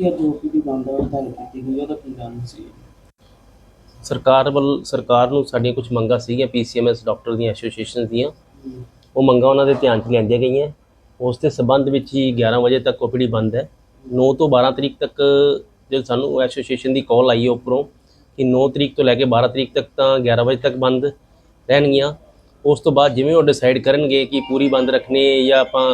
ਕੀ ਅੱਜ ਓਪੀਡੀ ਬੰਦ ਹੜਤਾਲ ਕੀਤੀ ਗਈ, ਉਹਦਾ ਕੀ ਕਾਰਨ ਸੀ? ਸਰਕਾਰ ਵੱਲ, ਸਰਕਾਰ ਨੂੰ ਸਾਡੀਆਂ ਕੁਝ ਮੰਗਾਂ ਸੀਗੀਆਂ ਪੀਸੀਐਮਐਸ ਡਾਕਟਰ ਦੀਆਂ ਐਸੋਸੀਏਸ਼ਨ ਦੀਆਂ। ਉਹ ਮੰਗਾਂ ਉਹਨਾਂ ਦੇ ਧਿਆਨ 'ਚ ਲਿਆਂਦੀਆਂ ਗਈਆਂ। ਉਸ ਦੇ ਸਬੰਧ ਵਿੱਚ ਹੀ 11 ਵਜੇ ਤੱਕ ਓਪੀਡੀ ਬੰਦ ਹੈ। 9 ਤੋਂ 12 ਤਰੀਕ ਤੱਕ ਜਦ ਸਾਨੂੰ ਐਸੋਸੀਏਸ਼ਨ ਦੀ ਕਾਲ ਆਈ ਹੈ ਉੱਪਰੋਂ, ਕਿ 9 ਤਰੀਕ ਤੋਂ ਲੈ ਕੇ 12 ਤਰੀਕ ਤੱਕ ਤਾਂ 11 ਵਜੇ ਤੱਕ ਬੰਦ ਰਹਿਣਗੀਆਂ। ਉਸ ਤੋਂ ਬਾਅਦ ਜਿਵੇਂ ਉਹ ਡਿਸਾਈਡ ਕਰਨਗੇ ਕਿ ਪੂਰੀ ਬੰਦ ਰੱਖਣੀ ਹੈ ਜਾਂ ਆਪਾਂ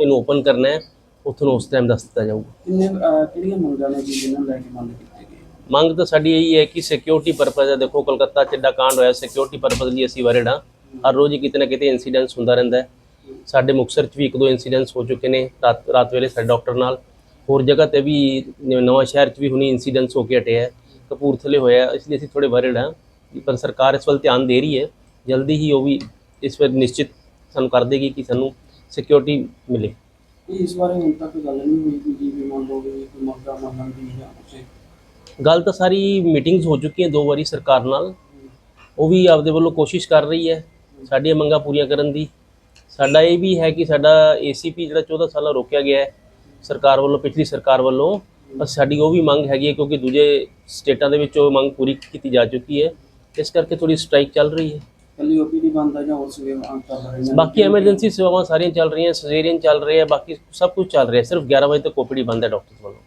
ਇਹਨੂੰ ਓਪਨ ਕਰਨਾ ਹੈ ਉੱਥੋਂ ਉਸ ਟਾਈਮ ਦੱਸ ਦਿੱਤਾ ਜਾਊਗਾ। ਕਿੰਨੇ ਅਹ, ਕਿਹੜੀਆਂ ਮੰਗਾਂ ਨੇ ਜੀ ਜਿਨ੍ਹਾਂ ਨੂੰ ਲੈ ਕੇ ਬੰਦ ਕੀਤੇ ਮੰਗ ਤਾਂ ਸਾਡੀ ਇਹੀ ਹੈ ਕਿ ਸਿਕਿਉਰਿਟੀ ਪਰਪਸ ਹੈ। ਦੇਖੋ ਕਲਕੱਤਾ 'ਚ ਏਡਾ ਕਾਂਡ ਹੋਇਆ। ਸਿਕਿਉਰਿਟੀ ਪਰਪਸ ਲਈ ਅਸੀਂ ਵਰਡ ਹਾਂ। ਹਰ ਰੋਜ਼ ਹੀ ਕਿਤੇ ਨਾ ਕਿਤੇ ਇਨਸੀਡੈਂਟਸ ਹੁੰਦਾ ਰਹਿੰਦਾ ਹੈ। ਸਾਡੇ ਮੁਕਤਸਰ 'ਚ ਵੀ ਇੱਕ ਦੋ ਇਨਸੀਡੈਂਟਸ ਹੋ ਚੁੱਕੇ ਨੇ। ਰਾਤ ਰਾਤ ਵੇਲੇ ਸਾਡੇ ਡਾਕਟਰ ਨਾਲ। ਹੋਰ ਜਗ੍ਹਾ ਤੇ ਵੀ ਜਿਵੇਂ ਨਵਾਂ ਸ਼ਹਿਰ 'ਚ ਵੀ ਹੁਣੀ ਇਨਸੀਡੈਂਟਸ ਹੋ ਕੇ ਹਟੇ ਹੈ। ਕਪੂਰਥਲੇ ਹੋਇਆ। ਇਸ ਲਈ ਅਸੀਂ ਥੋੜੇ ਵਰਡ ਹਾਂ ਕਿ ਪਰ ਸਰਕਾਰ ਇਸ ਵੱਲ ਧਿਆਨ ਦੇ ਰਹੀ ਹੈ। ਜਲਦੀ ਹੀ ਉਹ ਵੀ ਇਸ ਪਰ ਨਿਸ਼ਚਿਤ ਸਾਨੂੰ ਕਰ ਦੇਗੀ ਕਿ ਸਾਨੂੰ ਸਿਕਿਉਰਿਟੀ ਮਿਲੇ। ਇਹ ਇਸ ਬਾਰੇ ਹੁਣ ਤੱਕ ਗੱਲ ਨਹੀਂ ਹੋਈ ਕਿ ਜੀ ਮੰਨ ਲਓ ਵੀ ਕੋਈ ਮੰਗਾਂ ਮੰਨਣ ਦੀ ਜਾਂ ਕੁਛ। ਗੱਲ ਤਾਂ ਸਾਰੀ ਮੀਟਿੰਗਸ ਹੋ ਚੁੱਕੀਆਂ ਦੋ ਵਾਰੀ ਸਰਕਾਰ ਨਾਲ। ਉਹ ਵੀ ਆਪਦੇ ਵੱਲੋਂ ਕੋਸ਼ਿਸ਼ ਕਰ ਰਹੀ ਹੈ ਸਾਡੀਆਂ ਮੰਗਾਂ ਪੂਰੀਆਂ ਕਰਨ ਦੀ। ਸਾਡਾ ਇਹ ਵੀ ਹੈ ਕਿ ਸਾਡਾ ਏਸੀਪੀ ਜਿਹੜਾ 14 ਸਾਲਾਂ ਰੋਕਿਆ ਗਿਆ ਹੈ ਸਰਕਾਰ ਵੱਲੋਂ, ਪਿਛਲੀ ਸਰਕਾਰ ਵੱਲੋਂ ਬਸ ਸਾਡੀ ਉਹ ਵੀ ਮੰਗ ਹੈਗੀ ਹੈ ਕਿਉਂਕਿ ਦੂਜੇ ਸਟੇਟਾਂ ਦੇ ਵਿੱਚ ਉਹ ਮੰਗ ਪੂਰੀ ਕੀਤੀ ਜਾ ਚੁੱਕੀ ਹੈ। ਇਸ ਕਰਕੇ ਥੋੜੀ ਸਟ੍ਰਾਈਕ ਚੱਲ ਰਹੀ ਹੈ। ਕੱਲੀ ਓਪੀਡੀ ਬੰਦ ਹੈ ਜਾਂ ਹੋਰ ਸੇਵਾਵਾਂ ਚੱਲ ਰਹੀਆਂ ਨੇ? ਬਾਕੀ ਐਮਰਜੈਂਸੀ ਸੇਵਾਵਾਂ ਸਾਰੀਆਂ ਚੱਲ ਰਹੀਆਂ ਸਜੇਰੀਅਨ ਚੱਲ ਰਹੇ ਹੈ ਬਾਕੀ ਸਭ ਕੁਝ ਚੱਲ ਰਿਹਾ, ਸਿਰਫ 11 ਵਜੇ ਤੱਕ ਓਪੀਡੀ ਬੰਦ ਹੈ ਡਾਕਟਰ ਵੱਲੋਂ